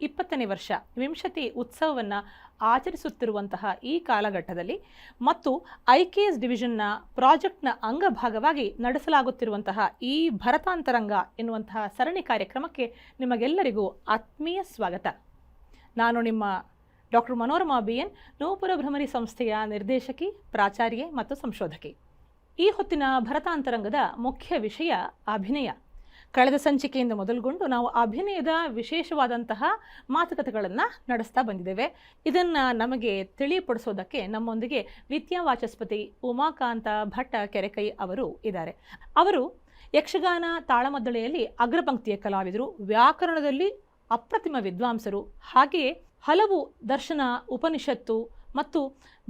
ಇಪ್ಪತ್ತನೇ ವರ್ಷ ವಿಂಶತಿ ಉತ್ಸವವನ್ನು ಆಚರಿಸುತ್ತಿರುವಂತಹ ಈ ಕಾಲಘಟ್ಟದಲ್ಲಿ ಮತ್ತು ಐ ಕೆ ಎಸ್ ಡಿವಿಷನ್ನ ಪ್ರಾಜೆಕ್ಟ್ನ ಅಂಗಭಾಗವಾಗಿ ನಡೆಸಲಾಗುತ್ತಿರುವಂತಹ ಈ ಭರತಾಂತರಂಗ ಎನ್ನುವಂತಹ ಸರಣಿ ಕಾರ್ಯಕ್ರಮಕ್ಕೆ ನಿಮಗೆಲ್ಲರಿಗೂ ಆತ್ಮೀಯ ಸ್ವಾಗತ. ನಾನು ನಿಮ್ಮ doctor Manorama B N Nupura Bhramari ಸಂಸ್ಥೆಯ ನಿರ್ದೇಶಕಿ, ಪ್ರಾಚಾರ್ಯೆ ಮತ್ತು ಸಂಶೋಧಕಿ. ಈ ಹೊತ್ತಿನ ಭರತಾಂತರಂಗದ ಮುಖ್ಯ ವಿಷಯ ಅಭಿನಯ. ಕಳೆದ ಸಂಚಿಕೆಯಿಂದ ಮೊದಲುಗೊಂಡು ನಾವು ಅಭಿನಯದ ವಿಶೇಷವಾದಂತಹ ಮಾತುಕತೆಗಳನ್ನು ನಡೆಸ್ತಾ ಬಂದಿದ್ದೇವೆ. ಇದನ್ನು ನಮಗೆ ತಿಳಿಪಡಿಸೋದಕ್ಕೆ ನಮ್ಮೊಂದಿಗೆ ವಿದ್ಯಾವಾಚಸ್ಪತಿ ಉಮಾಕಾಂತ ಭಟ್ಟ ಕೆರೆಕೈ ಅವರು ಇದ್ದಾರೆ. ಅವರು ಯಕ್ಷಗಾನ ತಾಳಮದ್ದಳೆಯಲ್ಲಿ ಅಗ್ರಪಂಕ್ತಿಯ ಕಲಾವಿದರು, ವ್ಯಾಕರಣದಲ್ಲಿ ಅಪ್ರತಿಮ ವಿದ್ವಾಂಸರು, ಹಾಗೆಯೇ ಹಲವು ದರ್ಶನ, ಉಪನಿಷತ್ತು ಮತ್ತು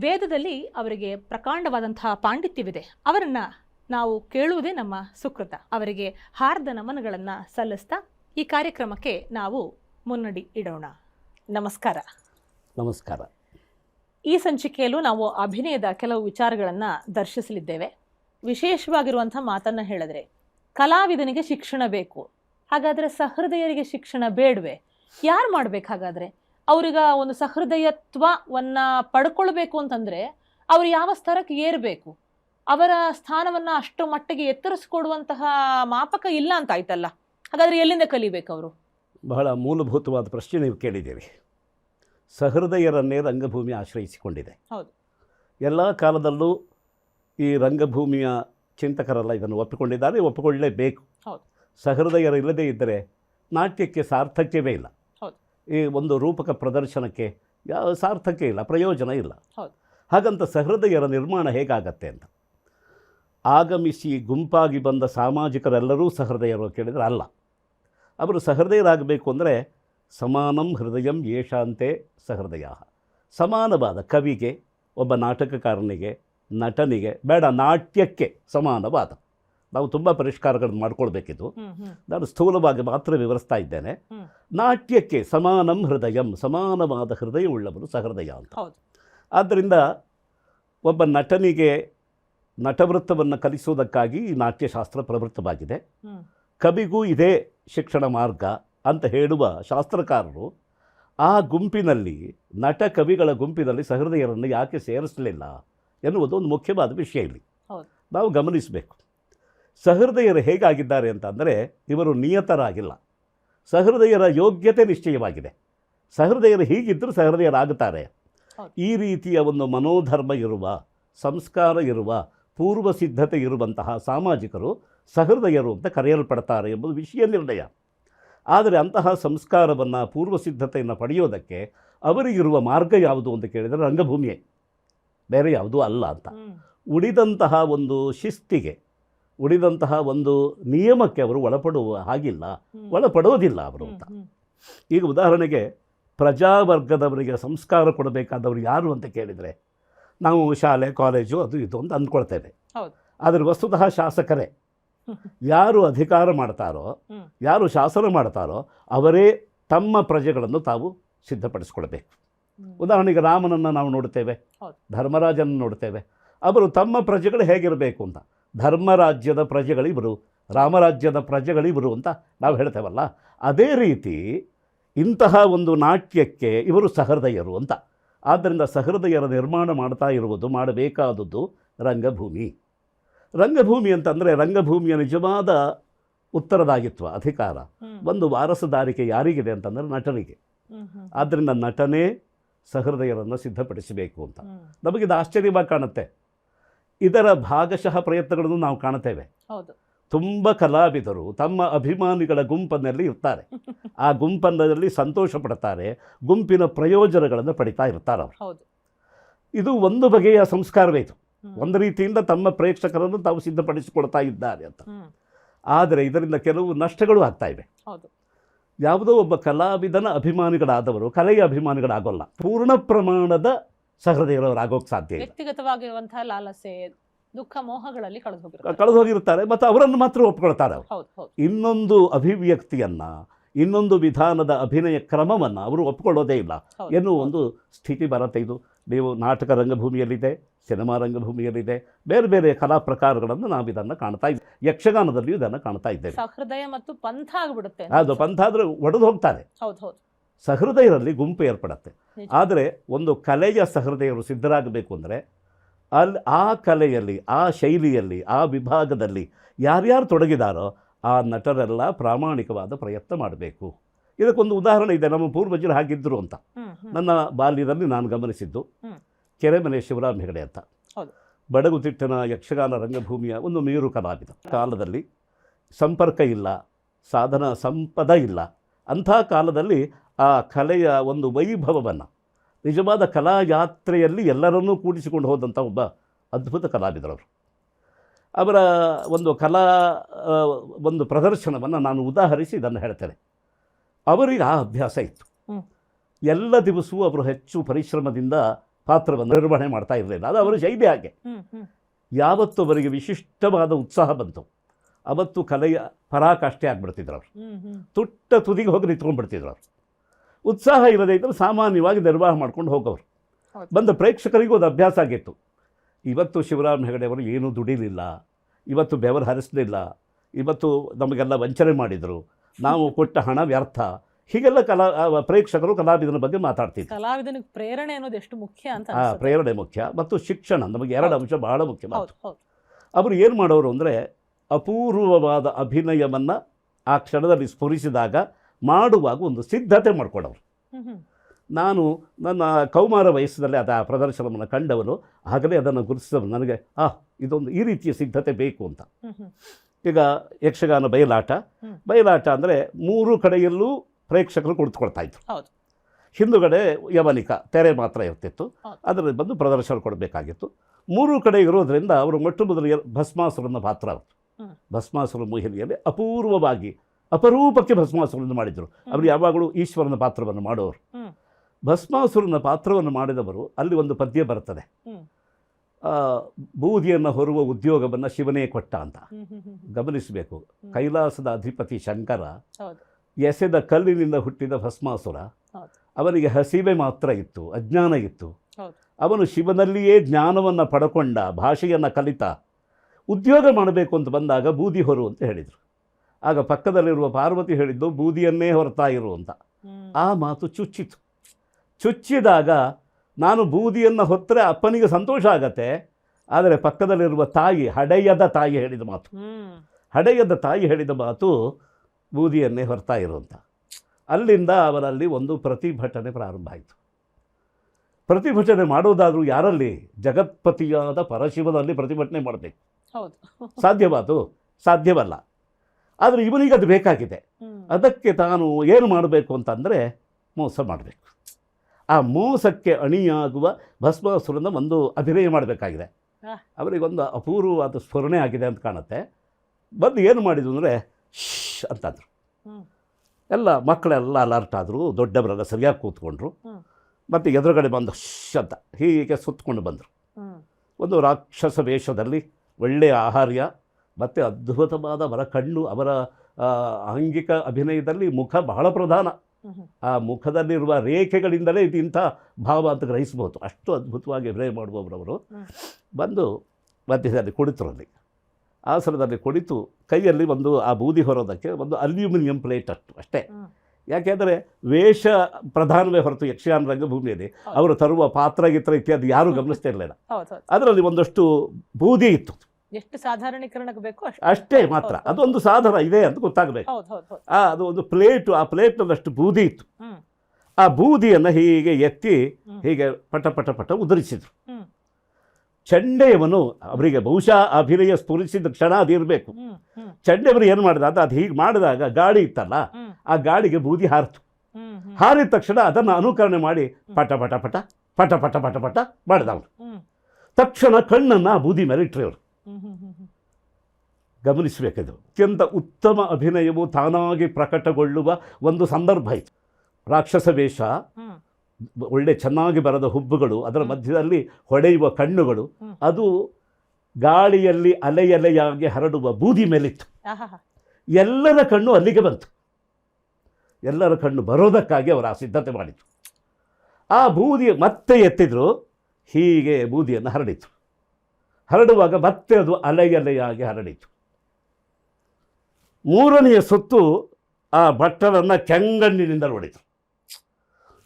ವೇದದಲ್ಲಿ ಅವರಿಗೆ ಪ್ರಕಾಂಡವಾದಂತಹ ಪಾಂಡಿತ್ಯವಿದೆ. ಅವರನ್ನು ನಾವು ಕೇಳುವುದೇ ನಮ್ಮ ಸುಕೃತ. ಅವರಿಗೆ ಹಾರ್ದ ನಮನಗಳನ್ನು ಸಲ್ಲಿಸ್ತಾ ಈ ಕಾರ್ಯಕ್ರಮಕ್ಕೆ ನಾವು ಮುನ್ನಡಿ ಇಡೋಣ. ನಮಸ್ಕಾರ. ನಮಸ್ಕಾರ. ಈ ಸಂಚಿಕೆಯಲ್ಲೂ ನಾವು ಅಭಿನಯದ ಕೆಲವು ವಿಚಾರಗಳನ್ನು ದರ್ಶಿಸಲಿದ್ದೇವೆ. ವಿಶೇಷವಾಗಿರುವಂಥ ಮಾತನ್ನು ಹೇಳಿದ್ರೆ ಕಲಾವಿದನಿಗೆ ಶಿಕ್ಷಣ ಬೇಕು ಹಾಗಾದರೆ ಸಹೃದಯರಿಗೆ ಶಿಕ್ಷಣ ಬೇಡವೆ. ಯಾರು ಮಾಡ್ಬೇಕು ಹಾಗಾದರೆ? ಅವ್ರಿಗೆ ಒಂದು ಸಹೃದಯತ್ವವನ್ನು ಪಡ್ಕೊಳ್ಬೇಕು ಅಂತಂದರೆ ಅವ್ರು ಯಾವ ಸ್ತರಕ್ಕೆ ಏರಬೇಕು? ಅವರ ಸ್ಥಾನವನ್ನು ಅಷ್ಟು ಮಟ್ಟಿಗೆ ಎತ್ತರಿಸಿಕೊಡುವಂತಹ ಮಾಪಕ ಇಲ್ಲ ಅಂತ ಆಯ್ತಲ್ಲ ಹಾಗಾದರೆ ಎಲ್ಲಿಂದ ಕಲಿಬೇಕು ಅವರು ಬಹಳ ಮೂಲಭೂತವಾದ ಪ್ರಶ್ನೆ ನೀವು ಕೇಳಿದ್ದೀರಿ ಸಹೃದಯರನ್ನೇ ರಂಗಭೂಮಿ ಆಶ್ರಯಿಸಿಕೊಂಡಿದೆ ಹೌದು. ಎಲ್ಲ ಕಾಲದಲ್ಲೂ ಈ ರಂಗಭೂಮಿಯ ಚಿಂತಕರೆಲ್ಲ ಇದನ್ನು ಒಪ್ಪಿಕೊಂಡಿದ್ದಾರೆ ಒಪ್ಪಿಕೊಳ್ಳಲೇಬೇಕು ಹೌದು. ಸಹೃದಯರು ಇಲ್ಲದೇ ಇದ್ದರೆ ನಾಟ್ಯಕ್ಕೆ ಸಾರ್ಥಕ್ಯವೇ ಇಲ್ಲ ಹೌದು. ಈ ಒಂದು ರೂಪಕ ಪ್ರದರ್ಶನಕ್ಕೆ ಯಾವ ಸಾರ್ಥಕ್ಯ ಇಲ್ಲ ಪ್ರಯೋಜನ ಇಲ್ಲ ಹೌದು. ಹಾಗಂತ ಸಹೃದಯರ ನಿರ್ಮಾಣ ಹೇಗಾಗತ್ತೆ ಅಂತ ಆಗಮಿಸಿ ಗುಂಪಾಗಿ ಬಂದ ಸಾಮಾಜಿಕರೆಲ್ಲರೂ ಸಹೃದಯರು ಕೇಳಿದರೆ ಅಲ್ಲ. ಅವರು ಸಹೃದಯರಾಗಬೇಕು ಅಂದರೆ ಸಮಾನಂ ಹೃದಯಂ ಯೇಷಾಂತೆ ಸಹೃದಯ ಸಮಾನವಾದ ಕವಿಗೆ ಒಬ್ಬ ನಾಟಕಕಾರನಿಗೆ ನಟನಿಗೆ ಬೇಡ ನಾಟ್ಯಕ್ಕೆ ಸಮಾನವಾದ. ನಾವು ತುಂಬ ಪರಿಷ್ಕಾರಗಳನ್ನು ಮಾಡ್ಕೊಳ್ಬೇಕಿದ್ದು ನಾನು ಸ್ಥೂಲವಾಗಿ ಮಾತ್ರ ವಿವರಿಸ್ತಾ ಇದ್ದೇನೆ. ನಾಟ್ಯಕ್ಕೆ ಸಮಾನಂ ಹೃದಯಂ ಸಮಾನವಾದ ಹೃದಯವುಳ್ಳವರು ಸಹೃದಯ ಅಂತ. ಆದ್ದರಿಂದ ಒಬ್ಬ ನಟನಿಗೆ ನಟವೃತ್ತವನ್ನು ಕಲಿಸುವುದಕ್ಕಾಗಿ ಈ ನಾಟ್ಯಶಾಸ್ತ್ರ ಪ್ರವೃತ್ತವಾಗಿದೆ. ಕವಿಗೂ ಇದೇ ಶಿಕ್ಷಣ ಮಾರ್ಗ ಅಂತ ಹೇಳುವ ಶಾಸ್ತ್ರಕಾರರು ಆ ಗುಂಪಿನಲ್ಲಿ ನಟ ಕವಿಗಳ ಗುಂಪಿನಲ್ಲಿ ಸಹೃದಯರನ್ನು ಯಾಕೆ ಸೇರಿಸಲಿಲ್ಲ ಎನ್ನುವುದು ಒಂದು ಮುಖ್ಯವಾದ ವಿಷಯ ಇಲ್ಲಿ. ನಾವು ಗಮನಿಸಬೇಕು. ಸಹೃದಯರು ಹೇಗಾಗಿದ್ದಾರೆ ಅಂತಂದರೆ ಇವರು ನಿಯತರಾಗಿಲ್ಲ. ಸಹೃದಯರ ಯೋಗ್ಯತೆ ನಿಶ್ಚಯವಾಗಿದೆ. ಸಹೃದಯರು ಹೀಗಿದ್ದರೂ ಸಹೃದಯರಾಗುತ್ತಾರೆ. ಹೌದು. ಈ ರೀತಿಯ ಒಂದು ಮನೋಧರ್ಮ ಇರುವ ಸಂಸ್ಕಾರ ಇರುವ ಪೂರ್ವ ಸಿದ್ಧತೆ ಇರುವಂತಹ ಸಾಮಾಜಿಕರು ಸಹೃದಯರು ಅಂತ ಕರೆಯಲ್ಪಡ್ತಾರೆ ಎಂಬುದು ವಿಷಯ ನಿರ್ಣಯ. ಆದರೆ ಅಂತಹ ಸಂಸ್ಕಾರವನ್ನು ಪೂರ್ವ ಸಿದ್ಧತೆಯನ್ನು ಪಡೆಯೋದಕ್ಕೆ ಅವರಿಗಿರುವ ಮಾರ್ಗ ಯಾವುದು ಅಂತ ಕೇಳಿದರೆ ರಂಗಭೂಮಿಯೇ. ಬೇರೆ ಯಾವುದೂ ಅಲ್ಲ ಅಂತ. ಉಳಿದಂತಹ ಒಂದು ಶಿಸ್ತಿಗೆ ಉಳಿದಂತಹ ಒಂದು ನಿಯಮಕ್ಕೆ ಅವರು ಒಳಪಡುವ ಹಾಗಿಲ್ಲ. ಒಳಪಡೋದಿಲ್ಲ ಅವರು ಅಂತ. ಈಗ ಉದಾಹರಣೆಗೆ ಪ್ರಜಾವರ್ಗದವರಿಗೆ ಸಂಸ್ಕಾರ ಕೊಡಬೇಕಾದವರು ಯಾರು ಅಂತ ಕೇಳಿದರೆ ನಾವು ಶಾಲೆ ಕಾಲೇಜು ಅದು ಇದು ಅಂತ ಅಂದ್ಕೊಳ್ತೇವೆ. ಆದರೆ ವಸ್ತುತಃ ಶಾಸಕರೇ ಯಾರು ಅಧಿಕಾರ ಮಾಡ್ತಾರೋ ಯಾರು ಶಾಸನ ಮಾಡ್ತಾರೋ ಅವರೇ ತಮ್ಮ ಪ್ರಜೆಗಳನ್ನು ತಾವು ಸಿದ್ಧಪಡಿಸ್ಕೊಳ್ಬೇಕು. ಉದಾಹರಣೆಗೆ ರಾಮನನ್ನು ನಾವು ನೋಡ್ತೇವೆ. ಧರ್ಮರಾಜನ ನೋಡ್ತೇವೆ ಅವರು ತಮ್ಮ ಪ್ರಜೆಗಳು ಹೇಗಿರಬೇಕು ಅಂತ ಧರ್ಮರಾಜ್ಯದ ಪ್ರಜೆಗಳಿವರು ರಾಮರಾಜ್ಯದ ಪ್ರಜೆಗಳಿವರು ಅಂತ ನಾವು ಹೇಳ್ತೇವಲ್ಲ ಅದೇ ರೀತಿ ಇಂತಹ ಒಂದು ನಾಟ್ಯಕ್ಕೆ ಇವರು ಸಹೃದಯರು ಅಂತ. ಆದ್ದರಿಂದ ಸಹೃದಯರ ನಿರ್ಮಾಣ ಮಾಡ್ತಾ ಇರುವುದು ಮಾಡಬೇಕಾದದ್ದು ರಂಗಭೂಮಿ. ರಂಗಭೂಮಿ ಅಂತಂದರೆ ರಂಗಭೂಮಿಯ ನಿಜವಾದ ಉತ್ತರದಾಗಿತ್ವ ಅಧಿಕಾರ. ಒಂದು ವಾರಸದಾರಿಕೆ ಯಾರಿಗಿದೆ ಅಂತಂದರೆ ನಟನಿಗೆ. ಆದ್ದರಿಂದ ನಟನೆ ಸಹೃದಯರನ್ನು ಸಿದ್ಧಪಡಿಸಬೇಕು ಅಂತ. ನಮಗಿದು ಆಶ್ಚರ್ಯವಾಗಿ ಕಾಣುತ್ತೆ. ಇದರ ಭಾಗಶಃ ಪ್ರಯತ್ನಗಳನ್ನು ನಾವು ಕಾಣುತ್ತೇವೆ. ಹೌದು. ತುಂಬ ಕಲಾವಿದರು ತಮ್ಮ ಅಭಿಮಾನಿಗಳ ಗುಂಪನ್ನಲ್ಲಿ ಇರ್ತಾರೆ. ಆ ಗುಂಪನ್ನಲ್ಲಿ ಸಂತೋಷ ಪಡ್ತಾರೆ ಗುಂಪಿನ ಪ್ರಯೋಜನಗಳನ್ನು ಪಡಿತಾ ಇರ್ತಾರೆ ಅವರು. ಇದು ಒಂದು ಬಗೆಯ ಸಂಸ್ಕಾರವೇ ಇದು. ಒಂದು ರೀತಿಯಿಂದ ತಮ್ಮ ಪ್ರೇಕ್ಷಕರನ್ನು ತಾವು ಸಿದ್ಧಪಡಿಸಿಕೊಳ್ತಾ ಇದ್ದಾರೆ ಅಂತ. ಆದರೆ ಇದರಿಂದ ಕೆಲವು ನಷ್ಟಗಳು ಆಗ್ತಾ ಇವೆ. ಹೌದು. ಯಾವುದೋ ಒಬ್ಬ ಕಲಾವಿದನ ಅಭಿಮಾನಿಗಳಾದವರು ಕಲೆಯ ಅಭಿಮಾನಿಗಳಾಗೋಲ್ಲ ಪೂರ್ಣ ಪ್ರಮಾಣದ ಸಹೃದಯರವರಾಗೋಕ್ಕೆ ಸಾಧ್ಯ ವ್ಯಕ್ತಿಗತವಾಗಿರುವಂತಹ ಲಾಲಸೆ ದುಃಖ ಮೋಹಗಳಲ್ಲಿ ಕಳೆದು ಹೋಗಿರ್ತಾರೆ ಹೋಗಿರುತ್ತಾರೆ ಮತ್ತು ಅವರನ್ನು ಮಾತ್ರ ಒಪ್ಕೊಳ್ತಾರೆ ಇನ್ನೊಂದು ಅಭಿವ್ಯಕ್ತಿಯನ್ನು ಇನ್ನೊಂದು ವಿಧಾನದ ಅಭಿನಯ ಕ್ರಮವನ್ನು ಅವರು ಒಪ್ಕೊಳ್ಳೋದೇ ಇಲ್ಲ ಎನ್ನುವ ಒಂದು ಸ್ಥಿತಿ ಬರುತ್ತೆ ಇದು ನೀವು ನಾಟಕ ರಂಗಭೂಮಿಯಲ್ಲಿದೆ ಸಿನಿಮಾ ರಂಗಭೂಮಿಯಲ್ಲಿದೆ ಬೇರೆ ಬೇರೆ ಕಲಾ ಪ್ರಕಾರಗಳನ್ನು ನಾವು ಇದನ್ನು ಕಾಣ್ತಾ ಇದ್ದೇವೆ ಯಕ್ಷಗಾನದಲ್ಲಿಯೂ ಇದನ್ನು ಕಾಣ್ತಾ ಇದ್ದೇವೆ. ಸಹೃದಯ ಮತ್ತು ಪಂಥ ಆಗಿಬಿಡುತ್ತೆ ಅದು ಪಂಥ ಆದರೆ ಒಡೆದು ಹೋಗ್ತಾರೆ. ಹೌದು ಹೌದು. ಸಹೃದಯರಲ್ಲಿ ಗುಂಪು ಏರ್ಪಡುತ್ತೆ. ಆದರೆ ಒಂದು ಕಲೆಯ ಸಹೃದಯರು ಸಿದ್ಧರಾಗಬೇಕು ಅಂದರೆ ಅಲ್ಲಿ ಆ ಕಲೆಯಲ್ಲಿ ಆ ಶೈಲಿಯಲ್ಲಿ ಆ ವಿಭಾಗದಲ್ಲಿ ಯಾರ್ಯಾರು ತೊಡಗಿದಾರೋ ಆ ನಟರೆಲ್ಲ ಪ್ರಾಮಾಣಿಕವಾದ ಪ್ರಯತ್ನ ಮಾಡಬೇಕು. ಇದಕ್ಕೊಂದು ಉದಾಹರಣೆ ಇದೆ. ನಮ್ಮ ಪೂರ್ವಜರು ಹಾಗಿದ್ದರು ಅಂತ. ನನ್ನ ಬಾಲ್ಯದಲ್ಲಿ ನಾನು ಗಮನಿಸಿದ್ದು ಕೆರೆಮನೆ ಶಿವರಾಮ್ ಹೆಗಡೆ ಅಂತ. ಬಡಗುತಿಟ್ಟಿನ ಯಕ್ಷಗಾನ ರಂಗಭೂಮಿಯ ಒಂದು ಮೇರು ಕಲಾವಿದ ಕಾಲದಲ್ಲಿ ಸಂಪರ್ಕ ಇಲ್ಲ ಸಾಧನ ಸಂಪದ ಇಲ್ಲ. ಅಂಥ ಕಾಲದಲ್ಲಿ ಆ ಕಲೆಯ ಒಂದು ವೈಭವವನ್ನು ನಿಜವಾದ ಕಲಾ ಯಾತ್ರೆಯಲ್ಲಿ ಎಲ್ಲರನ್ನೂ ಕೂಡಿಸಿಕೊಂಡು ಹೋದಂಥ ಒಬ್ಬ ಅದ್ಭುತ ಕಲಾವಿದರವರು. ಅವರ ಒಂದು ಕಲಾ ಒಂದು ಪ್ರದರ್ಶನವನ್ನು ನಾನು ಉದಾಹರಿಸಿ ಇದನ್ನು ಹೇಳ್ತೇನೆ. ಅವರಿಗೆ ಆ ಅಭ್ಯಾಸ ಇತ್ತು. ಎಲ್ಲ ದಿವಸವೂ ಅವರು ಹೆಚ್ಚು ಪರಿಶ್ರಮದಿಂದ ಪಾತ್ರವನ್ನು ನಿರ್ವಹಣೆ ಮಾಡ್ತಾ ಇರಲಿಲ್ಲ. ಅದು ಅವರ ಶೈಲಿ ಹಾಗೆ. ಯಾವತ್ತು ಅವರಿಗೆ ವಿಶಿಷ್ಟವಾದ ಉತ್ಸಾಹ ಬಂತು. ಅವತ್ತು ಕಲೆಯ ಪರಾಕಾಷ್ಠೆ ಆಗ್ಬಿಡ್ತಿದ್ರು ಅವರು. ತುಟ್ಟ ತುದಿಗೆ ಹೋಗಿ ನಿಂತ್ಕೊಂಡ್ಬಿಡ್ತಿದ್ರು ಅವರು. ಉತ್ಸಾಹ ಇರದೇ ಇದ್ದರೆ ಸಾಮಾನ್ಯವಾಗಿ ನಿರ್ವಾಹ ಮಾಡ್ಕೊಂಡು ಹೋಗೋರು. ಬಂದ ಪ್ರೇಕ್ಷಕರಿಗೂ ಅದು ಅಭ್ಯಾಸ ಆಗಿತ್ತು. ಇವತ್ತು ಶಿವರಾಮ್ ಹೆಗಡೆ ಅವರು ಏನೂ ದುಡಿಲಿಲ್ಲ. ಇವತ್ತು ಬೆವರು ಹರಿಸಲಿಲ್ಲ. ಇವತ್ತು ನಮಗೆಲ್ಲ ವಂಚನೆ ಮಾಡಿದರು. ನಾವು ಕೊಟ್ಟ ಹಣ ವ್ಯರ್ಥ. ಹೀಗೆಲ್ಲ ಕಲಾ ಪ್ರೇಕ್ಷಕರು ಕಲಾವಿದನ ಬಗ್ಗೆ ಮಾತಾಡ್ತಿದ್ರು. ಕಲಾವಿದನಿಗೆ ಪ್ರೇರಣೆ ಅನ್ನೋದು ಎಷ್ಟು ಮುಖ್ಯ ಅಂತ ಹಾಂ. ಪ್ರೇರಣೆ ಮುಖ್ಯ ಮತ್ತು ಶಿಕ್ಷಣ ನಮಗೆ ಎರಡು ಅಂಶ ಬಹಳ ಮುಖ್ಯ ಅವರು ಏನು ಮಾಡೋರು ಅಂದರೆ ಅಪೂರ್ವವಾದ ಅಭಿನಯವನ್ನು ಆ ಕ್ಷಣದಲ್ಲಿ ಸ್ಫುರಿಸಿದಾಗ ಮಾಡುವಾಗ ಒಂದು ಸಿದ್ಧತೆ ಹ್ಮ್ ನಾನು ನನ್ನ ಕೌಮಾರ ವಯಸ್ಸಿನಲ್ಲಿ ಅದು ಆ ಪ್ರದರ್ಶನವನ್ನು ಕಂಡವನು ಆಗಲೇ ಅದನ್ನು ಗುರುತಿಸಿದವನು. ನನಗೆ ಆ ಇದೊಂದು ಈ ರೀತಿಯ ಸಿದ್ಧತೆ ಬೇಕು ಅಂತ. ಈಗ ಯಕ್ಷಗಾನ ಬಯಲಾಟ. ಬಯಲಾಟ ಅಂದರೆ ಮೂರು ಕಡೆಯಲ್ಲೂ ಪ್ರೇಕ್ಷಕರು ಕುಳಿತುಕೊಳ್ತಾ ಇದ್ರು. ಹೌದು. ಹಿಂದುಗಡೆ ಯವನಿಕ ತೆರೆ ಮಾತ್ರ ಇರ್ತಿತ್ತು. ಅದರಲ್ಲಿ ಬಂದು ಪ್ರದರ್ಶನ ಕೊಡಬೇಕಾಗಿತ್ತು. ಮೂರು ಕಡೆ ಇರೋದ್ರಿಂದ ಅವರು ಮೊಟ್ಟ ಮೊದಲು ಭಸ್ಮಾಸುರನ ಪಾತ್ರ ಅವರು. ಭಸ್ಮಾಸುರ ಮೋಹಿನಿಯಲ್ಲಿ ಅಪೂರ್ವವಾಗಿ ಅಪರೂಪಕ್ಕೆ ಭಸ್ಮಾಸುರನ್ನು ಮಾಡಿದರು. ಅವರು ಯಾವಾಗಲೂ ಈಶ್ವರನ ಪಾತ್ರವನ್ನು ಮಾಡೋರು. ಭಸ್ಮಾಸುರನ ಪಾತ್ರವನ್ನು ಮಾಡಿದವರು ಅಲ್ಲಿ ಒಂದು ಪದ್ಯ ಬರ್ತದೆ. ಆ, ಬೂದಿಯನ್ನು ಹೊರುವ ಉದ್ಯೋಗವನ್ನು ಶಿವನೇ ಕೊಟ್ಟ ಅಂತ. ಗಮನಿಸಬೇಕು. ಕೈಲಾಸದ ಅಧಿಪತಿ ಶಂಕರ. ಎಸೆದ ಕಲ್ಲಿನಿಂದ ಹುಟ್ಟಿದ ಭಸ್ಮಾಸುರ. ಅವನಿಗೆ ಹಸಿವೆ ಮಾತ್ರ ಇತ್ತು ಅಜ್ಞಾನ ಇತ್ತು. ಅವನು ಶಿವನಲ್ಲಿಯೇ ಜ್ಞಾನವನ್ನು ಪಡ್ಕೊಂಡ ಭಾಷೆಯನ್ನು ಕಲಿತ ಉದ್ಯೋಗ ಮಾಡಬೇಕು ಅಂತ ಬಂದಾಗ ಬೂದಿ ಹೊರು ಅಂತ ಹೇಳಿದರು. ಆಗ ಪಕ್ಕದಲ್ಲಿರುವ ಪಾರ್ವತಿ ಹೇಳಿದ್ದು ಬೂದಿಯನ್ನೇ ಹೊರತಾ ಇರು ಅಂತ. ಆ ಮಾತು ಚುಚ್ಚಿತು. ಚುಚ್ಚಿದಾಗ ನಾನು ಬೂದಿಯನ್ನು ಹೊತ್ತರೆ ಅಪ್ಪನಿಗೆ ಸಂತೋಷ ಆಗತ್ತೆ ಆದರೆ ಪಕ್ಕದಲ್ಲಿರುವ ತಾಯಿ ಹಡೆಯದ ತಾಯಿ ಹೇಳಿದ ಮಾತು. ಹಡೆಯದ ತಾಯಿ ಹೇಳಿದ ಮಾತು ಬೂದಿಯನ್ನೇ ಹೊರ್ತಾ ಇರುವಂತ ಅಲ್ಲಿಂದ ಅವರಲ್ಲಿ ಒಂದು ಪ್ರತಿಭಟನೆ ಪ್ರಾರಂಭ ಆಯಿತು. ಪ್ರತಿಭಟನೆ ಮಾಡೋದಾದರೂ ಯಾರಲ್ಲಿ? ಜಗತ್ಪತಿಯಾದ ಪರಶಿವನಲ್ಲಿ ಪ್ರತಿಭಟನೆ ಮಾಡಬೇಕು. ಸಾಧ್ಯವಾದು ಸಾಧ್ಯವಲ್ಲ. ಆದರೆ ಇವನಿಗೆ ಅದು ಬೇಕಾಗಿದೆ. ಅದಕ್ಕೆ ತಾನು ಏನು ಮಾಡಬೇಕು ಅಂತಂದರೆ ಮೋಸ ಮಾಡಬೇಕು. ಆ ಮೋಸಕ್ಕೆ ಅಣಿಯಾಗುವ ಭಸ್ಮಾಸುರನ ಒಂದು ಅಭಿನಯ ಮಾಡಬೇಕಾಗಿದೆ. ಅವರಿಗೊಂದು ಅಪೂರ್ವವಾದ ಸ್ಫುರಣೆ ಆಗಿದೆ ಅಂತ ಕಾಣುತ್ತೆ. ಬಂದು ಏನು ಮಾಡಿದ್ರು ಅಂದರೆ ಶ್ ಅಂತಂದರು. ಎಲ್ಲ ಮಕ್ಕಳೆಲ್ಲ ಅಲರ್ಟ್ ಆದರು ದೊಡ್ಡವರೆಲ್ಲ ಸರಿಯಾಗಿ ಕೂತ್ಕೊಂಡ್ರು. ಮತ್ತು ಎದುರುಗಡೆ ಬಂದು ಶ್ ಅಂತ ಹೀಗೆ ಸುತ್ತಕೊಂಡು ಬಂದರು. ಒಂದು ರಾಕ್ಷಸ ವೇಷದಲ್ಲಿ ಒಳ್ಳೆಯ ಆಹಾರ್ಯ ಮತ್ತು ಅದ್ಭುತವಾದ ಅವರ ಕಣ್ಣು ಅವರ ಆಂಗಿಕ ಅಭಿನಯದಲ್ಲಿ ಮುಖ ಬಹಳ ಪ್ರಧಾನ. ಆ ಮುಖದಲ್ಲಿರುವ ರೇಖೆಗಳಿಂದಲೇ ಇದು ಇಂಥ ಭಾವ ಅಂತ ಗ್ರಹಿಸ್ಬೋದು ಅಷ್ಟು ಅದ್ಭುತವಾಗಿ ಅಭಿನಯ ಮಾಡುವವರವರು. ಬಂದು ಮಧ್ಯದಲ್ಲಿ ಕುಳಿತರು ಅಲ್ಲಿ. ಆಸನದಲ್ಲಿ ಕುಳಿತು ಕೈಯಲ್ಲಿ ಒಂದು ಆ ಬೂದಿ ಹೊರೋದಕ್ಕೆ ಒಂದು ಅಲ್ಯೂಮಿನಿಯಂ ಪ್ಲೇಟ್ ಅಷ್ಟು ಅಷ್ಟೇ. ಯಾಕೆಂದರೆ ವೇಷ ಪ್ರಧಾನವೇ ಹೊರತು ಯಕ್ಷಗಾನ ರಂಗಭೂಮಿಯಲ್ಲಿ ಅವರು ತರುವ ಪಾತ್ರ ಗಿತ್ರ ಇತ್ಯಾದಿ ಯಾರೂ ಗಮನಿಸ್ತಾ ಇರಲಿಲ್ಲ. ಅದರಲ್ಲಿ ಒಂದಷ್ಟು ಬೂದಿ ಇತ್ತು. ಎಷ್ಟು ಸಾಧಾರಣೀಕರಣಕ್ಕೆ ಬೇಕು ಅಷ್ಟೇ ಮಾತ್ರ. ಅದೊಂದು ಸಾಧನ ಇದೆ ಅಂತ ಗೊತ್ತಾಗಬೇಕು. ಆ ಅದು ಒಂದು ಪ್ಲೇಟು ಆ ಪ್ಲೇಟ್ನಲ್ಲಷ್ಟು ಬೂದಿ ಇತ್ತು. ಆ ಬೂದಿಯನ್ನು ಹೀಗೆ ಎತ್ತಿ ಹೀಗೆ ಪಟ ಪಟ ಪಟ ಉದುರಿಸಿದ್ರು. ಚಂಡೆಯವನು ಅವರಿಗೆ ಬಹುಶಃ ಅಭಿನಯ ಸ್ಫುರಿಸಿದ ಕ್ಷಣ ಅದಿರಬೇಕು ಚಂಡೆಯವರು ಏನು ಮಾಡಿದ ಅದು ಅದು ಹೀಗೆ ಮಾಡಿದಾಗ ಗಾಳಿ ಇತ್ತಲ್ಲ ಆ ಗಾಳಿಗೆ ಬೂದಿ ಹಾರಿತು. ಹಾರಿದ ತಕ್ಷಣ ಅದನ್ನು ಅನುಕರಣೆ ಮಾಡಿ ಪಟ ಪಟ ಪಟ ಪಟ ಪಟ ಪಟ ಪಟ ಮಾಡಿದ ಅವನು ತಕ್ಷಣ ಕಣ್ಣನ್ನು ಆ ಬೂದಿ ಮೇಲೆ ಇಟ್ಟರೆ ಅವರು ಗಮನಿಸಬೇಕಿದು. ಅತ್ಯಂತ ಉತ್ತಮ ಅಭಿನಯವು ತಾನಾಗಿ ಪ್ರಕಟಗೊಳ್ಳುವ ಒಂದು ಸಂದರ್ಭ ಇತ್ತು ರಾಕ್ಷಸ ವೇಷ ಒಳ್ಳೆ ಚೆನ್ನಾಗಿ ಬರದ ಹುಬ್ಬುಗಳು ಅದರ ಮಧ್ಯದಲ್ಲಿ ಹೊಡೆಯುವ ಕಣ್ಣುಗಳು ಅದು ಗಾಳಿಯಲ್ಲಿ ಅಲೆ ಅಲೆಯಾಗಿ ಹರಡುವ ಬೂದಿ ಮೇಲಿತ್ತು. ಎಲ್ಲರ ಕಣ್ಣು ಅಲ್ಲಿಗೆ ಬಂತು. ಎಲ್ಲರ ಕಣ್ಣು ಬರೋದಕ್ಕಾಗಿ ಅವರು ಆ ಸಿದ್ಧತೆ ಮಾಡಿತು ಆ ಬೂದಿ ಮತ್ತೆ ಎತ್ತಿದ್ರು ಹೀಗೆ ಬೂದಿಯನ್ನು ಹರಡಿತು. ಹರಡುವಾಗ ಮತ್ತೆ ಅದು ಅಲೆಯಲೆಯಾಗಿ ಹರಡಿತು. ಮೂರನೆಯ ಸುತ್ತು ಆ ಭಟ್ಟರನ್ನು ಕೆಂಗಣ್ಣಿನಿಂದ ನೋಡಿತು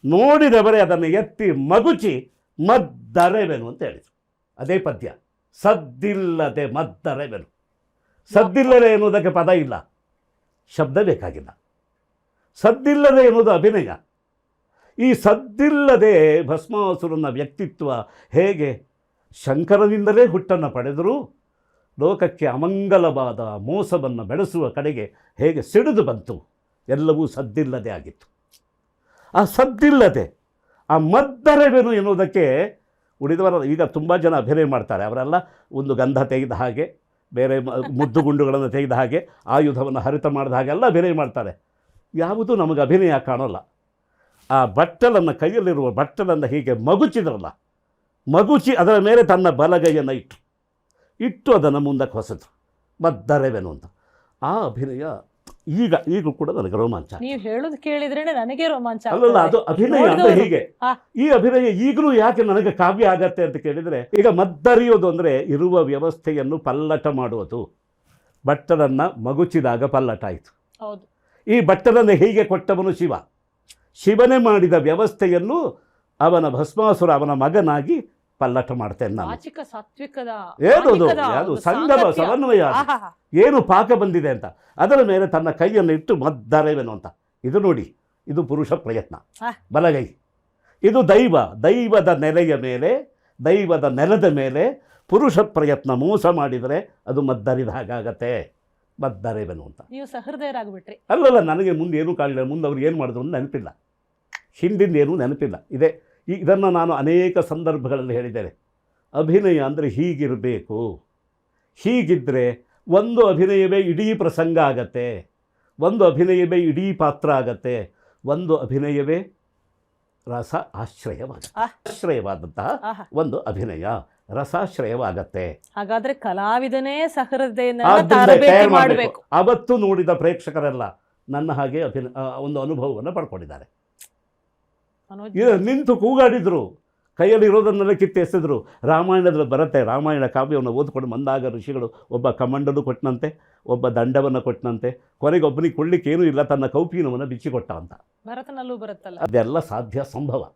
ನೋಡಿದವರೇ ಅದನ್ನು ಎತ್ತಿ ಮಗುಚಿ ಮದ್ದರೆವೆನು ಅಂತ ಹೇಳಿದರು. ಅದೇ ಪದ್ಯ, ಸದ್ದಿಲ್ಲದೆ ಮದ್ದರೆವೆನು. ಸದ್ದಿಲ್ಲದೆ ಎನ್ನುವುದಕ್ಕೆ ಪದ ಇಲ್ಲ, ಶಬ್ದ ಬೇಕಾಗಿಲ್ಲ. ಸದ್ದಿಲ್ಲದೆ ಎನ್ನುವುದು ಅಭಿನಯ. ಈ ಸದ್ದಿಲ್ಲದೆ ಭಸ್ಮಾಸುರನ ವ್ಯಕ್ತಿತ್ವ ಹೇಗೆ? ಶಂಕರನಿಂದಲೇ ಹುಟ್ಟನ್ನು ಪಡೆದರೂ ಲೋಕಕ್ಕೆ ಅಮಂಗಲವಾದ ಮೋಸವನ್ನು ಬೆಳೆಸುವ ಕಡೆಗೆ ಹೇಗೆ ಸಿಡಿದು ಬಂತು, ಎಲ್ಲವೂ ಸದ್ದಿಲ್ಲದೆ ಆಗಿತ್ತು. ಆ ಸದ್ದಿಲ್ಲದೆ, ಆ ಮದ್ದರವೇನು ಎನ್ನುವುದಕ್ಕೆ ಉಳಿದವರ ಈಗ ತುಂಬ ಜನ ಅಭಿನಯ ಮಾಡ್ತಾರೆ. ಅವರೆಲ್ಲ ಒಂದು ಗಂಧ ತೆಗೆದ ಹಾಗೆ, ಬೇರೆ ಮುದ್ದು ಗುಂಡುಗಳನ್ನು ತೆಗೆದ ಹಾಗೆ, ಆಯುಧವನ್ನು ಹರಿತ ಮಾಡಿದ ಹಾಗೆ ಎಲ್ಲ ಅಭಿನಯ ಮಾಡ್ತಾರೆ. ಯಾವುದೂ ನಮಗೆ ಅಭಿನಯ ಕಾಣೋಲ್ಲ. ಆ ಬಟ್ಟಲನ್ನು ಕೈಯಲ್ಲಿರುವ ಬಟ್ಟಲನ್ನು ಹೀಗೆ ಮಗುಚಿದ್ರಲ್ಲ, ಮಗುಚಿ ಅದರ ಮೇಲೆ ತನ್ನ ಬಲಗೈಯನ್ನು ಇಟ್ಟು ಇಟ್ಟು ಅದನ್ನು ಮುಂದಕ್ಕೆ ಹೊಸದು ಮದ್ದರೆವೆನು ಅಂತ. ಆ ಅಭಿನಯ ಈಗ ಈಗಲೂ ಕೂಡ ನನಗೆ ರೋಮಾಂಚ ನೀವು ಹೇಳೋದು ಕೇಳಿದ್ರೆ ನನಗೆ ರೋಮಾಂಚ ಅಲ್ಲಲ್ಲ. ಅದು ಅಭಿನಯ ಅಂತ ಹೀಗೆ. ಈ ಅಭಿನಯ ಈಗಲೂ ಯಾಕೆ ನನಗೆ ಕಾವ್ಯ ಆಗತ್ತೆ ಅಂತ ಕೇಳಿದರೆ ಈಗ ಮದ್ದರಿಯೋದು ಅಂದರೆ ಇರುವ ವ್ಯವಸ್ಥೆಯನ್ನು ಪಲ್ಲಟ ಮಾಡುವುದು. ಬಟ್ಟಲನ್ನು ಮಗುಚಿದಾಗ ಪಲ್ಲಟ ಆಯಿತು. ಹೌದು. ಈ ಬಟ್ಟದನ್ನು ಹೀಗೆ ಕೊಟ್ಟವನು ಶಿವ. ಶಿವನೇ ಮಾಡಿದ ವ್ಯವಸ್ಥೆಯನ್ನು ಅವನ ಭಸ್ಮಾಸುರ ಅವನ ಮಗನಾಗಿ ಪಲ್ಲಟ ಮಾಡ್ತೇನೆ ನಾನು. ವಾಚಿಕ ಸಾತ್ವಿಕದ ಏನದು ಒಂದು ಸಂಗಮ ಸಮನ್ವಯ. ಏನು ಪಾಕ ಬಂದಿದೆ ಅಂತ. ಅದರ ಮೇಲೆ ತನ್ನ ಕೈಯನ್ನು ಇಟ್ಟು ಮದ್ದರೆವೆನು ಅಂತ. ಇದು ನೋಡಿ ಇದು ಪುರುಷ ಪ್ರಯತ್ನ. ಬಲಗೈ. ಇದು ದೈವ ದೈವದ ನೆಲೆಯ ಮೇಲೆ ದೈವದ ನೆಲದ ಮೇಲೆ ಪುರುಷ ಪ್ರಯತ್ನ ಮೋಸ ಮಾಡಿದರೆ ಅದು ಮದ್ದರಿದ ಹಾಗಾಗತ್ತೆ. ಮದ್ದರೇವೇನು ಅಂತ. ನೀವು ಸಹೃದಯರಾಗ್ಬಿಟ್ರಿ ಅಲ್ಲಲ್ಲ ನನಗೆ ಮುಂದೆ ಏನು ಕಾಣಲಿಲ್ಲ. ಮುಂದೆ ಅವ್ರು ಏನು ಮಾಡಿದ್ರು ಅಂತ ನೆನಪಿಲ್ಲ. ಹಿಂದಿಂದ ಏನೂ ನೆನಪಿಲ್ಲ. ಇದೆ. ಈ ಇದನ್ನು ನಾನು ಅನೇಕ ಸಂದರ್ಭಗಳಲ್ಲಿ ಹೇಳಿದ್ದೇನೆ. ಅಭಿನಯ ಅಂದರೆ ಹೀಗಿರಬೇಕು. ಹೀಗಿದ್ದರೆ ಒಂದು ಅಭಿನಯವೇ ಇಡೀ ಪ್ರಸಂಗ ಆಗತ್ತೆ. ಒಂದು ಅಭಿನಯವೇ ಇಡೀ ಪಾತ್ರ ಆಗತ್ತೆ. ಒಂದು ಅಭಿನಯವೇ ರಸ ಆಶ್ರಯವಾದ. ಆಶ್ರಯವಾದಂತಹ ಒಂದು ಅಭಿನಯ ರಸಾಶ್ರಯವಾಗತ್ತೆ. ಹಾಗಾದ್ರೆ ಕಲಾವಿದನೇ ಮಾಡಬೇಕು. ಅವತ್ತು ನೋಡಿದ ಪ್ರೇಕ್ಷಕರೆಲ್ಲ ನನ್ನ ಹಾಗೆ ಅಭಿನ ಒಂದು ಅನುಭವವನ್ನು ಪಡ್ಕೊಂಡಿದ್ದಾರೆ. ನಿಂತು ಕೂಗಾಡಿದರು. ಕೈಯಲ್ಲಿ ಇರೋದನ್ನೆಲ್ಲ ಕಿತ್ತು ಎಸೆದ್ರು. ರಾಮಾಯಣದಲ್ಲಿ ಬರುತ್ತೆ. ರಾಮಾಯಣ ಕಾವ್ಯವನ್ನು ಓದ್ಕೊಂಡು ಬಂದಾಗ ಋಷಿಗಳು ಒಬ್ಬ ಕಮಂಡಲು ಕೊಟ್ಟನಂತೆ ಒಬ್ಬ ದಂಡವನ್ನು ಕೊಟ್ಟನಂತೆ ಕೊನೆಗೆ ಒಬ್ಬನಿಗೆ ಕೊಡ್ಲಿಕ್ಕೆ ಏನೂ ಇಲ್ಲ. ತನ್ನ ಕೌಪೀನವನ್ನು ಬಿಚ್ಚಿಕೊಟ್ಟ ಅಂತ. ಭರತನಲ್ಲೂ ಬರುತ್ತಲ್ಲ? ಅದೆಲ್ಲ ಸಾಧ್ಯ ಸಂಭವ.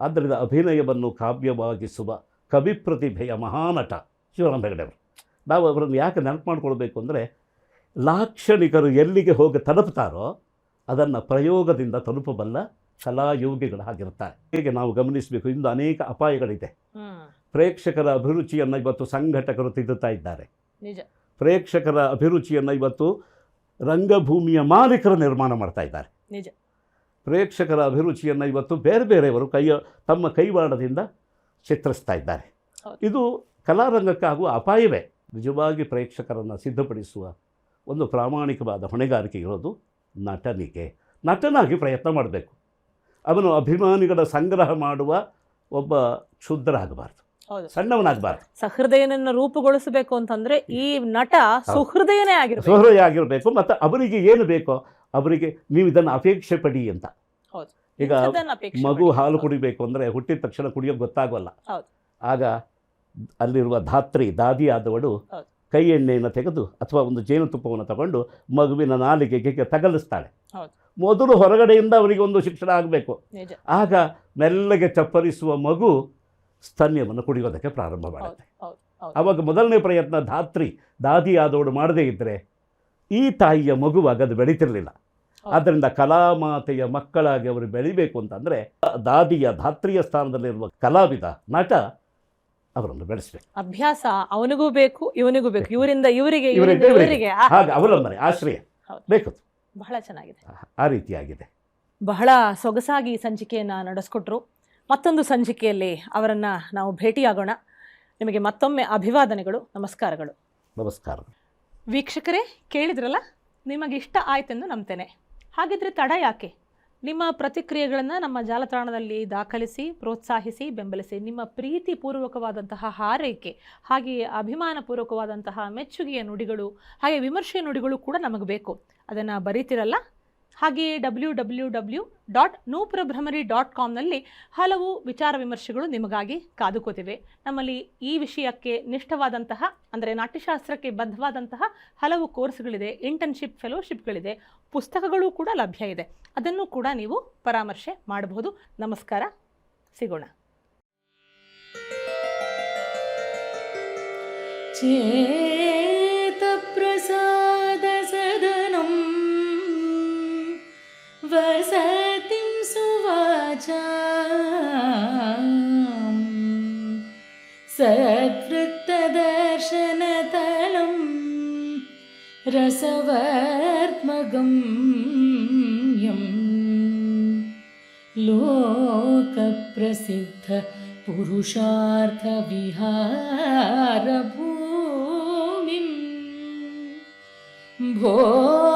ಆದ್ದರಿಂದ ಅಭಿನಯವನ್ನು ಕಾವ್ಯವಾಗಿಸುವ ಕವಿ ಪ್ರತಿಭೆಯ ಮಹಾನಟ ಶಿವರಾಮ ಹೆಗಡೆಯವರು. ನಾವು ಅವರನ್ನು ಯಾಕೆ ನೆನಪು ಮಾಡಿಕೊಳ್ಬೇಕು ಅಂದರೆ ಲಾಕ್ಷಣಿಕರು ಎಲ್ಲಿಗೆ ಹೋಗಿ ತಲುಪ್ತಾರೋ ಅದನ್ನು ಪ್ರಯೋಗದಿಂದ ತಲುಪಬಲ್ಲ ಕಲಾಯೋಗಿಗಳು ಹಾಗಿರ್ತಾರೆ ಹೀಗೆ ನಾವು ಗಮನಿಸಬೇಕು ಇಂದು ಅನೇಕ ಅಪಾಯಗಳಿದೆ. ಪ್ರೇಕ್ಷಕರ ಅಭಿರುಚಿಯನ್ನು ಇವತ್ತು ಸಂಘಟಕರು ತಿದ್ದುತ್ತಾ ಇದ್ದಾರೆ. ಪ್ರೇಕ್ಷಕರ ಅಭಿರುಚಿಯನ್ನು ಇವತ್ತು ರಂಗಭೂಮಿಯ ಮಾಲೀಕರು ನಿರ್ಮಾಣ ಮಾಡ್ತಾ ಇದ್ದಾರೆ. ಪ್ರೇಕ್ಷಕರ ಅಭಿರುಚಿಯನ್ನು ಇವತ್ತು ಬೇರೆ ಬೇರೆಯವರು ಕೈಯ ತಮ್ಮ ಕೈವಾಡದಿಂದ ಚಿತ್ರಿಸ್ತಾ ಇದ್ದಾರೆ. ಇದು ಕಲಾರಂಗಕ್ಕಾಗುವ ಅಪಾಯವೇ. ನಿಜವಾಗಿ ಪ್ರೇಕ್ಷಕರನ್ನು ಸಿದ್ಧಪಡಿಸುವ ಒಂದು ಪ್ರಾಮಾಣಿಕವಾದ ಹೊಣೆಗಾರಿಕೆ ಇರೋದು ನಟನಿಗೆ. ನಟನಾಗಿ ಪ್ರಯತ್ನ ಮಾಡಬೇಕು. ಅವನು ಅಭಿಮಾನಿಗಳ ಸಂಗ್ರಹ ಮಾಡುವ ಒಬ್ಬ ಕ್ಷುದ್ರ ಆಗಬಾರ್ದು ಸಣ್ಣವನಾಗಬಾರ್ದು. ಸಹೃದಯನನ್ನು ರೂಪುಗೊಳಿಸಬೇಕು ಅಂತಂದ್ರೆ ಈ ನಟ ಸುಹೃದಯನೇ ಆಗಿರ್ಬೇಕು. ಸುಹೃದಯ ಆಗಿರಬೇಕು ಮತ್ತು ಅವರಿಗೆ ಏನು ಬೇಕೋ ಅವರಿಗೆ ನೀವು ಇದನ್ನು ಅಪೇಕ್ಷೆ ಪಡಿ ಅಂತ. ಈಗ ಮಗು ಹಾಲು ಕುಡಿಬೇಕು ಅಂದರೆ ಹುಟ್ಟಿದ ತಕ್ಷಣ ಕುಡಿಯೋಕೆ ಗೊತ್ತಾಗೋಲ್ಲ. ಆಗ ಅಲ್ಲಿರುವ ಧಾತ್ರಿ ದಾದಿ ಆದವಳು. ಕೈ ಎಣ್ಣೆಯನ್ನು ತೆಗೆದು ಅಥವಾ ಒಂದು ಜೇನುತುಪ್ಪವನ್ನು ತಗೊಂಡು ಮಗುವಿನ ನಾಲಿಗೆಗೆ ತಗಲಿಸ್ತಾಳೆ. ಮೊದಲು ಹೊರಗಡೆಯಿಂದ ಅವರಿಗೆ ಒಂದು ಶಿಕ್ಷಣ ಆಗಬೇಕು. ಆಗ ಮೆಲ್ಲಗೆ ಚಪ್ಪರಿಸುವ ಮಗು ಸ್ತನ್ಯವನ್ನು ಕುಡಿಯೋದಕ್ಕೆ ಪ್ರಾರಂಭ ಮಾಡುತ್ತೆ. ಆವಾಗ ಮೊದಲನೇ ಪ್ರಯತ್ನ ಧಾತ್ರಿ ದಾದಿ ಆದವಳು ಮಾಡದೇ ಇದ್ದರೆ ಈ ತಾಯಿಯ ಮಗುವಾಗ ಅದು ಬೆಳೀತಿರಲಿಲ್ಲ. ಆದ್ದರಿಂದ ಕಲಾಮಾತೆಯ ಮಕ್ಕಳಾಗಿ ಅವರು ಬೆಳಿಬೇಕು ಅಂತಂದರೆ ದಾದಿಯ ಧಾತ್ರಿಯ ಸ್ಥಾನದಲ್ಲಿರುವ ಕಲಾವಿದ ನಟ ಅವರನ್ನು ಬೆಳೆಸಬೇಕು. ಅಭ್ಯಾಸ ಅವನಿಗೂ ಬೇಕು ಇವನಿಗೂ ಬೇಕು. ಇವರಿಂದ ಇವರಿಗೆ ಇವರಿಗೆ. ಅವಲಂಬನೆ ಆಶ್ರಯ. ಬೇಕು. ಬಹಳ ಚೆನ್ನಾಗಿದೆ. ಆ ರೀತಿಯಾಗಿದೆ. ಬಹಳ ಸೊಗಸಾಗಿ ಸಂಚಿಕೆಯನ್ನು ನಡೆಸ್ಕೊಟ್ರು. ಮತ್ತೊಂದು ಸಂಚಿಕೆಯಲ್ಲಿ ಅವರನ್ನು ನಾವು ಭೇಟಿಯಾಗೋಣ. ನಿಮಗೆ ಮತ್ತೊಮ್ಮೆ ಅಭಿವಾದನೆಗಳು ನಮಸ್ಕಾರಗಳು. ನಮಸ್ಕಾರ. ವೀಕ್ಷಕರೇ ಕೇಳಿದ್ರಲ್ಲ ನಿಮಗೆ ಇಷ್ಟ ಆಯ್ತೆಂದು ನಂಬ್ತೇನೆ. ಹಾಗಿದ್ರೆ ತಡ ಯಾಕೆ? ನಿಮ್ಮ ಪ್ರತಿಕ್ರಿಯೆಗಳನ್ನು ನಮ್ಮ ಜಾಲತಾಣದಲ್ಲಿ ದಾಖಲಿಸಿ ಪ್ರೋತ್ಸಾಹಿಸಿ ಬೆಂಬಲಿಸಿ ನಿಮ್ಮ ಪ್ರೀತಿಪೂರ್ವಕವಾದಂತಹ ಹಾರೈಕೆ ಹಾಗೆಯೇ ಅಭಿಮಾನಪೂರ್ವಕವಾದಂತಹ ಮೆಚ್ಚುಗೆಯ ನುಡಿಗಳು ಹಾಗೆ ವಿಮರ್ಶೆಯ ನುಡಿಗಳು ಕೂಡ ನಮಗೆ ಬೇಕು. ಅದನ್ನು ಬರೀತಿರಲ್ಲ? ಹಾಗೆಯೇ W W W dot Nupura Bhramari dot ಕಾಮ್ನಲ್ಲಿ ಹಲವು ವಿಚಾರ ವಿಮರ್ಶೆಗಳು ನಿಮಗಾಗಿ ಕಾದುಕೋತಿವೆ. ನಮ್ಮಲ್ಲಿ ಈ ವಿಷಯಕ್ಕೆ ನಿಷ್ಠವಾದಂತಹ, ಅಂದರೆ ನಾಟ್ಯಶಾಸ್ತ್ರಕ್ಕೆ ಬದ್ಧವಾದಂತಹ ಹಲವು ಕೋರ್ಸ್ಗಳಿದೆ ಇಂಟರ್ನ್ಶಿಪ್ ಫೆಲೋಶಿಪ್ಗಳಿದೆ ಪುಸ್ತಕಗಳು ಕೂಡ ಲಭ್ಯ ಇದೆ. ಅದನ್ನು ಕೂಡ ನೀವು ಪರಾಮರ್ಶೆ ಮಾಡಬಹುದು. ನಮಸ್ಕಾರ, ಸಿಗೋಣ. ಚೇತ ಪ್ರಸಾದ वसतिं सुवाचा सद्वृत्तदर्शनतलम् रसवर्त्मगं लोकप्रसिद्ध पुरुषार्थविहारभूमिं भो